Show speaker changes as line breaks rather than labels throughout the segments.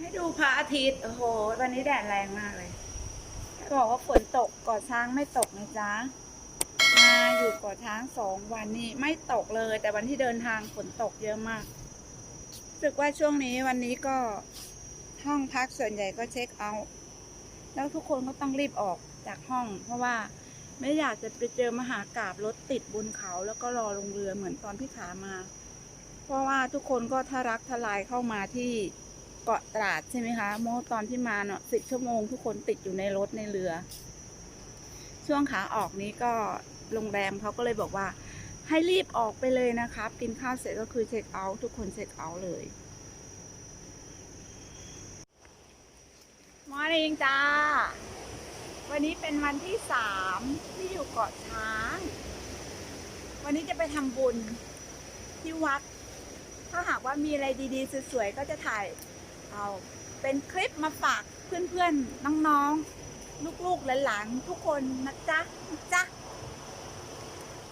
ให้ดูพระอาทิตย์ โอ้โห วันนี้แดดแรงมากเลยบอกว่าฝนตกก่อช้างไม่ตกนะจ๊ะ มาอยู่ก่อช้างสองวันนี้ไม่ตกเลย แต่วันที่เดินทางฝนตกเยอะมากรู้สึกว่าช่วงนี้วันนี้ก็ห้องพักส่วนใหญ่ก็เช็คเอาท์แล้วทุกคนก็ต้องรีบออกจากห้อง เพราะว่าไม่อยากจะไปเจอมหากราบรถติดบนเขา แล้วก็รอลงเรือเหมือนตอนพี่ขามา เพราะว่าทุกคนก็ทะลักทลายเข้ามาที่ เกาะตราดใช่ไหมคะเมื่อตอนที่มาเนาะสิบชั่วโมงทุกคนติดอยู่ในรถในเรือ ช่วงขาออกนี้ก็โรงแรมเขาก็เลยบอกว่า ให้รีบออกไปเลยนะครับ กินข้าวเสร็จก็คือเช็คเอาท์ทุกคนเช็คเอาท์เลย มอร์นิ่งจ้า วันนี้เป็นวันที่สามที่อยู่เกาะช้าง วันนี้จะไปทำบุญที่วัด ถ้าหากว่ามีอะไรดีๆ สวยๆ ก็จะถ่าย เอาเป็นคลิปมาฝากเพื่อนๆ น้องๆ ลูกๆ หลานๆ ทุกคนนะจ๊ะนะจ๊ะ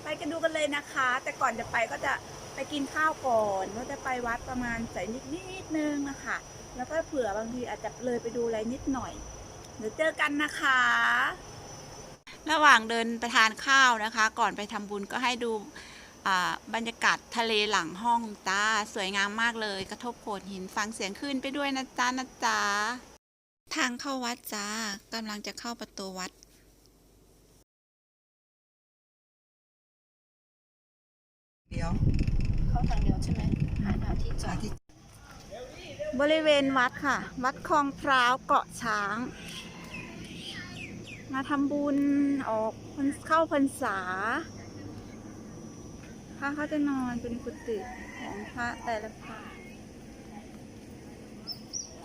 ไปกันดูกันเลยนะคะ แต่ก่อนจะไปก็จะไปกินข้าวก่อนว่าจะไปวัดประมาณใส่นิดนิดๆนึงนะคะแล้วก็เผื่อบางทีอาจจะเลยไปดูอะไรนิดหน่อย เดี๋ยวเจอกันนะคะ ระหว่างเดินไปทานข้าวนะคะ ก่อนไปทำบุญก็ให้ดู บรรยากาศทะเลหลังห้องจ้าสวยงามมากเลย กระทบโขดหินฟังเสียงคลื่นไปด้วยนะจ๊ะนะจ๊ะทางเข้าวัดจ้ากำลังจะเข้าประตูวัด
เดี๋ยว
เข้าทางเดียวใช่ไหมหาหาที่จอดบริเวณวัดค่ะ วัดคลองพร้าวเกาะช้าง มาทำบุญออกพรรเข้าพรรษา พระเขาจะนอนเป็นกุฏิของพระแต่ละพระ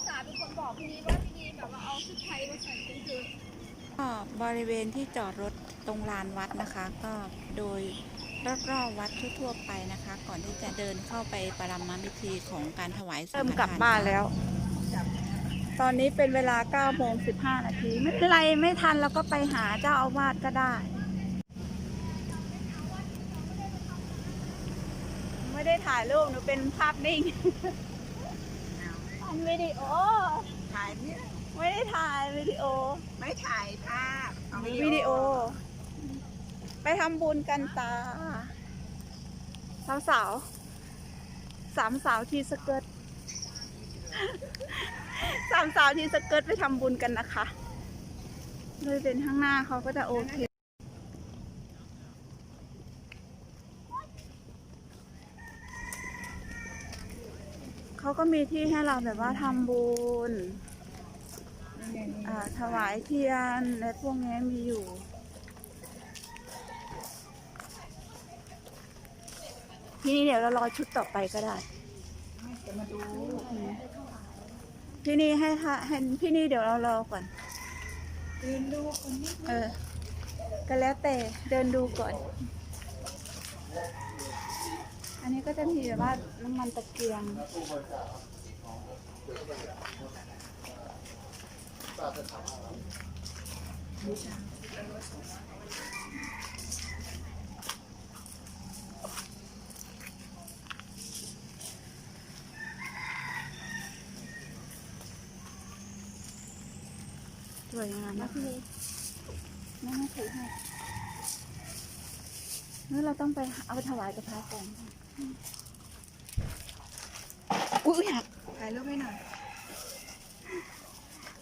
สาเป็นคนบอกพี่นี้ว่าพี่นี้แบบว่าเอาชุดไทยมาใส่เป็นคือ
ก็บริเวณที่จอดรถตรงลานวัดนะคะ ก็โดยรอบๆวัดทั่วๆไปนะคะ ก่อนที่จะเดินเข้าไปประรำพิธีของการถวายสังฆทาน
เริ่มกลับบ้านแล้ว
ตอนนี้เป็นเวลา9โมง15 นาที ไม่เป็นไรไม่ทันเราก็ไปหาเจ้าอาวาสก็ได้ ไม่ได้ถ่ายรูปหนูเป็นภาพนิ่งทำวิดีโอ
ถ่ายเนี่ย
ไม่ได้ถ่ายวิดีโอ
ไม่ถ่ายภาพเอา
วิดีโอ ไปทำบุญกันตา สาวสาวๆสามสาวทีสเกิร์ตสามสาวทีสเกิร์ตไปทำบุญกันนะคะเลยเป็นข้างหน้าเขาก็จะโอเค เขา ก็มีที่ให้เราแบบว่าทำบุญอาถวายเทียนและพวกนี้มีอยู่ ที่นี่เดี๋ยวเรารอชุดต่อไปก็ได้
จะมาดู
ที่นี่ให้ท่าให้ที่นี่เดี๋ยวเรารอก่อน
เดินดูคนนี้
เออ ก็แล้วแต่เดินดูก่อน อันนี้ก็จะมีแบบว่าน้ำมันตะเกียงสวยงามนะพี่แม่ไม่ถือให้ นี่เราต้องไปเอาไปถวายกับพระก่อนอุ้ยหัก
ถ่ายรูปให้หน่อย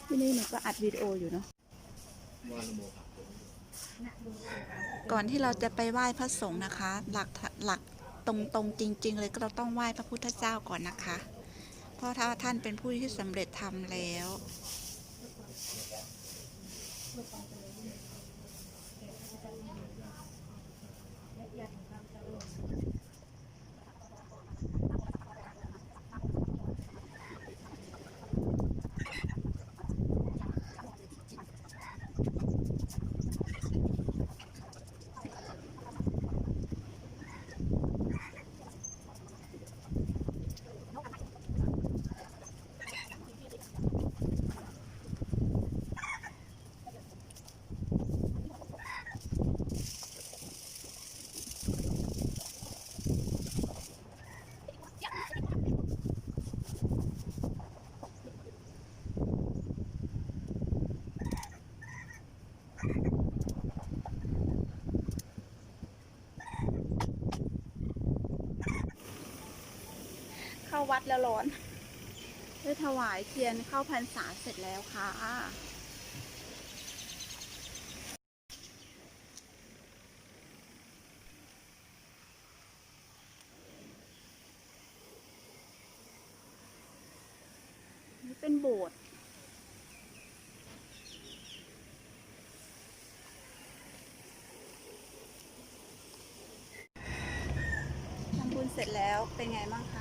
ที่นี่หนูก็อัดวิดีโออยู่เนาะก่อนที่เราจะไปไหว้พระสงฆ์นะคะ หลักหลักตรงๆจริง ๆ เลยก็เราต้องไหว้พระพุทธเจ้าก่อนนะคะ เพราะถ้าท่านเป็นผู้ที่สำเร็จทำแล้ว วัดแล้วร้อน ได้ถวายเทียนเข้าพรรษาเสร็จแล้วค่ะ นี่เป็นโบสถ์ทำบุญเสร็จแล้วเป็นไงบ้างคะ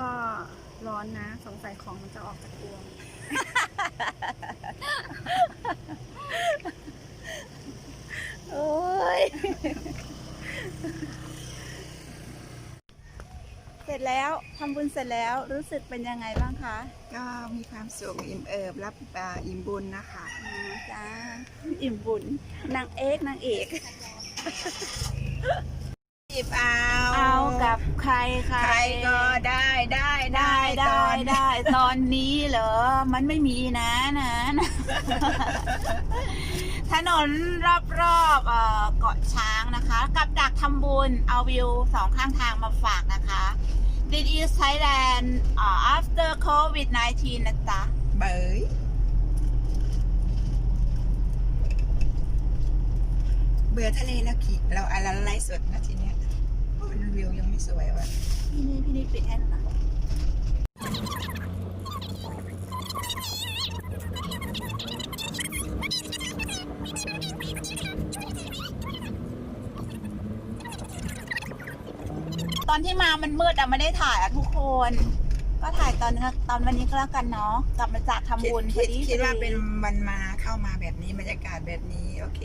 ก็ร้อนนะ สงสัยของมันจะออกจากตัว
โอ้ย เสร็จแล้วทำบุญเสร็จแล้วรู้สึกเป็นยังไงบ้างคะ
ก็มีความสุขอิ่มเอิบรับอ่าอิ่มบุญนะคะ
อืมจ้าอิ่มบุญนางเอกนางเอก
จีบเอา
เอากับใครใคร
ใครก็ได้ได้
ได้ได้
ตอน
ได้ ตอนนี้เหรอ มันไม่มีนะนะนะถนนรอบๆเอ่อเกาะช้างนะคะ กับดักทำบุญเอาวิวสองข้างทางมาฝากนะคะ This is Thailand uh, after COVID-19 นะจ๊ะ
เบยเบื่อทะเลแล้วขี่เราอะไรไลฟ์สดนะทีเนี้ย โอ้ยวิวยังไม่สวยว่ะ
พี่นี่พี่นี่ปิดให้หน่อยนะตอนที่มามันมืดอะไม่ได้ถ่ายอะทุกคน ก็ถ่ายตอนนี้ตอนวันนี้ก็แล้วกันเนาะกลับมาจากทำ
คิด
บุญพ
คิ
อ
ด
ดี
คิดว่า
พอ
เป็นวันมาเข้ามาแบบนี้บรรยากาศแบบนี้ โอเค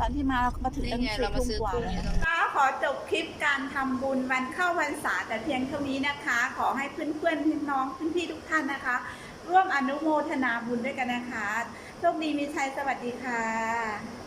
ตอนที่มาเราก็มาถึง
นี่
ตั้ง
ไง
สี่
เรามา
ทุ่ม
ซื้อก
ว่า
กุ้ง
แล้ว
อยู่
นะ
ตรงนี้
ก็ขอจบคลิปการทำบุญวันเข้าพรรษาแต่เพียงเท่านี้นะคะ ขอให้เพื่อนๆพี่น้องพี่ๆทุกท่านนะคะ ร่วมอนุโมทนาบุญด้วยกันนะคะโชคดีมีชัยสวัสดีค่ะ